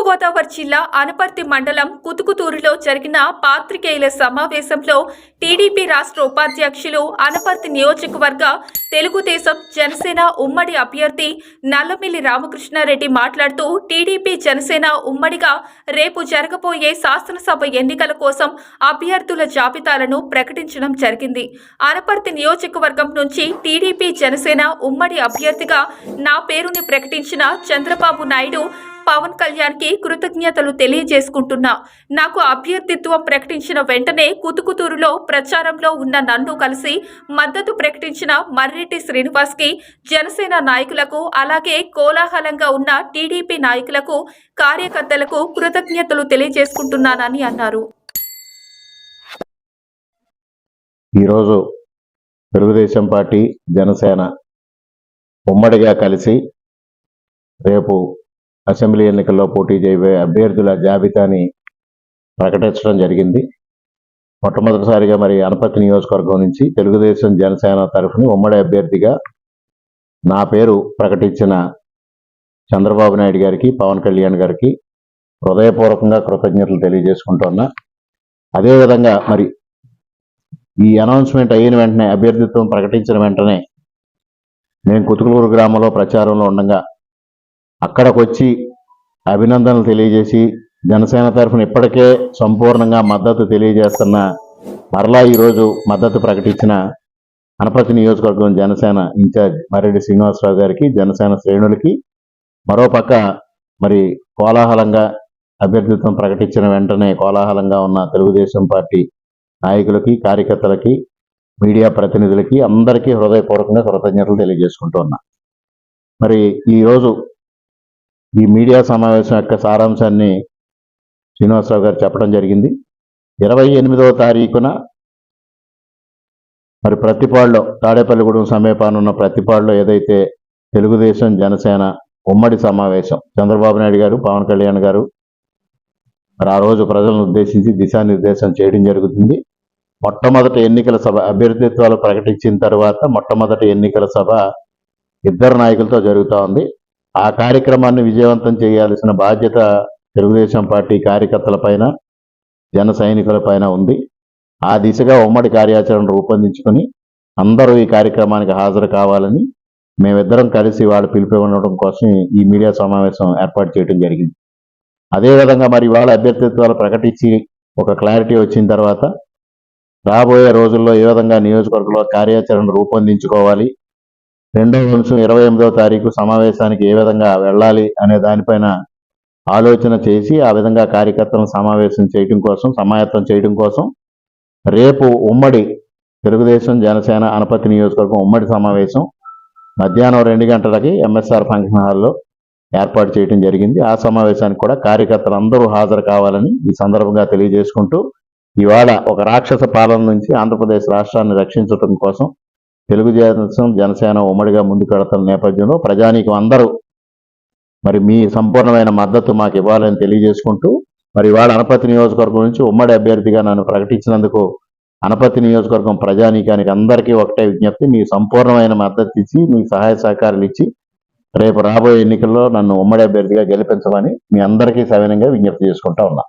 తూర్పుగోదావరి జిల్లా అనపర్తి మండలం కుతుకుతూరులో జరిగిన పాత్రికేయుల సమావేశంలో టీడీపీ రాష్ట్ర ఉపాధ్యక్షులు అనపర్తి నియోజకవర్గ తెలుగుదేశం జనసేన ఉమ్మడి అభ్యర్థి నల్లమిల్లి రామకృష్ణారెడ్డి మాట్లాడుతూ టీడీపీ జనసేన ఉమ్మడిగా రేపు జరగబోయే శాసనసభ ఎన్నికల కోసం అభ్యర్థుల జాబితాలను ప్రకటించడం జరిగింది. అనపర్తి నియోజకవర్గం నుంచి టీడీపీ జనసేన ఉమ్మడి అభ్యర్థిగా నా పేరుని ప్రకటించిన చంద్రబాబు నాయుడు పవన్ కళ్యాణ్కి కృతజ్ఞతలు తెలియజేసుకుంటున్నా. నాకు అభ్యర్థిత్వం ప్రకటించిన వెంటనే కుతుకుతూరులో ప్రచారంలో ఉన్న నన్ను కలిసి మద్దతు ప్రకటించిన మర్రెడ్డి శ్రీనివాస్కి జనసేన నాయకులకు అలాగే కోలాహలంగా ఉన్న టీడీపీ నాయకులకు కార్యకర్తలకు కృతజ్ఞతలు తెలియజేసుకుంటున్నానని అన్నారు. ఈరోజు తెలుగుదేశం పార్టీ జనసేన ఉమ్మడిగా కలిసి రేపు అసెంబ్లీ ఎన్నికల్లో పోటీ చేయబోయే అభ్యర్థుల జాబితాని ప్రకటించడం జరిగింది. మొట్టమొదటిసారిగా మరి అనపతి నియోజకవర్గం నుంచి తెలుగుదేశం జనసేన తరఫున ఉమ్మడి అభ్యర్థిగా నా పేరు ప్రకటించిన చంద్రబాబు నాయుడు గారికి పవన్ కళ్యాణ్ గారికి హృదయపూర్వకంగా కృతజ్ఞతలు తెలియజేసుకుంటున్నా. అదేవిధంగా మరి ఈ అనౌన్స్మెంట్ అయిన వెంటనే అభ్యర్థిత్వం ప్రకటించిన వెంటనే నేను కుతుకులూరు గ్రామంలో ప్రచారంలో ఉండగా అక్కడికి వచ్చి అభినందనలు తెలియజేసి జనసేన తరఫున ఇప్పటికే సంపూర్ణంగా మద్దతు తెలియజేస్తున్న మరలా ఈరోజు మద్దతు ప్రకటించిన అనపతి నియోజకవర్గం జనసేన ఇన్ఛార్జ్ మర్రెడ్డి శ్రీనివాసరావు గారికి జనసేన శ్రేణులకి మరోపక్క మరి కోలాహలంగా అభ్యర్థిత్వం ప్రకటించిన వెంటనే కోలాహలంగా ఉన్న తెలుగుదేశం పార్టీ నాయకులకి కార్యకర్తలకి మీడియా ప్రతినిధులకి అందరికీ హృదయపూర్వకంగా కృతజ్ఞతలు తెలియజేసుకుంటూ ఉన్నా. మరి ఈరోజు ఈ మీడియా సమావేశం యొక్క సారాంశాన్ని శ్రీనివాసరావు గారు చెప్పడం జరిగింది. ఇరవై ఎనిమిదవ తారీఖున మరి ప్రతిపాడులో తాడేపల్లిగూడెం సమీపాన ఉన్న ప్రతిపాడులో ఏదైతే తెలుగుదేశం జనసేన ఉమ్మడి సమావేశం చంద్రబాబు నాయుడు గారు పవన్ కళ్యాణ్ గారు మరి ఆ రోజు ప్రజలను ఉద్దేశించి దిశానిర్దేశం చేయడం జరుగుతుంది. మొట్టమొదటి ఎన్నికల సభ అభ్యర్థిత్వాలు ప్రకటించిన తర్వాత మొట్టమొదటి ఎన్నికల సభ ఇద్దరు నాయకులతో జరుగుతూ ఉంది. ఆ కార్యక్రమాన్ని విజయవంతం చేయాల్సిన బాధ్యత తెలుగుదేశం పార్టీ కార్యకర్తల పైన జన సైనికుల పైన ఉంది. ఆ దిశగా ఉమ్మడి కార్యాచరణ రూపొందించుకొని అందరూ ఈ కార్యక్రమానికి హాజరు కావాలని మేమిద్దరం కలిసి వాళ్ళు పిలిపి ఉండడం కోసం ఈ మీడియా సమావేశం ఏర్పాటు చేయడం జరిగింది. అదేవిధంగా మరి వాళ్ళ అభ్యర్థిత్వాలు ప్రకటించి ఒక క్లారిటీ వచ్చిన తర్వాత రాబోయే రోజుల్లో ఏ విధంగా నియోజకవర్గంలో కార్యాచరణ రూపొందించుకోవాలి రెండవ నిమిషం ఇరవై ఎనిమిదవ తారీఖు సమావేశానికి ఏ విధంగా వెళ్ళాలి అనే దానిపైన ఆలోచన చేసి ఆ విధంగా కార్యకర్తలను సమావేశం చేయడం కోసం సమాయత్తం చేయడం కోసం రేపు ఉమ్మడి తెలుగుదేశం జనసేన అనపతి నియోజకవర్గం ఉమ్మడి సమావేశం మధ్యాహ్నం రెండు గంటలకి ఎంఎస్ఆర్ ఫంక్షన్ హాల్లో ఏర్పాటు చేయడం జరిగింది. ఆ సమావేశానికి కూడా కార్యకర్తలు అందరూ హాజరు కావాలని ఈ సందర్భంగా తెలియజేసుకుంటూ ఇవాళ ఒక రాక్షస పాలన నుంచి ఆంధ్రప్రదేశ్ రాష్ట్రాన్ని రక్షించడం కోసం తెలుగుదేశం జనసేన ఉమ్మడిగా ముందుకు నేపథ్యంలో ప్రజానీకం అందరూ మరి మీ సంపూర్ణమైన మద్దతు మాకు ఇవ్వాలని తెలియజేసుకుంటూ మరి ఇవాళ అనపతి నియోజకవర్గం నుంచి ఉమ్మడి అభ్యర్థిగా నన్ను ప్రకటించినందుకు అనపతి నియోజకవర్గం ప్రజానీకానికి అందరికీ ఒకటే విజ్ఞప్తి మీ సంపూర్ణమైన మద్దతు ఇచ్చి మీ సహాయ సహకారాలు ఇచ్చి రేపు రాబోయే ఎన్నికల్లో నన్ను ఉమ్మడి అభ్యర్థిగా గెలిపించమని మీ అందరికీ సవినంగా విజ్ఞప్తి చేసుకుంటా ఉన్నా.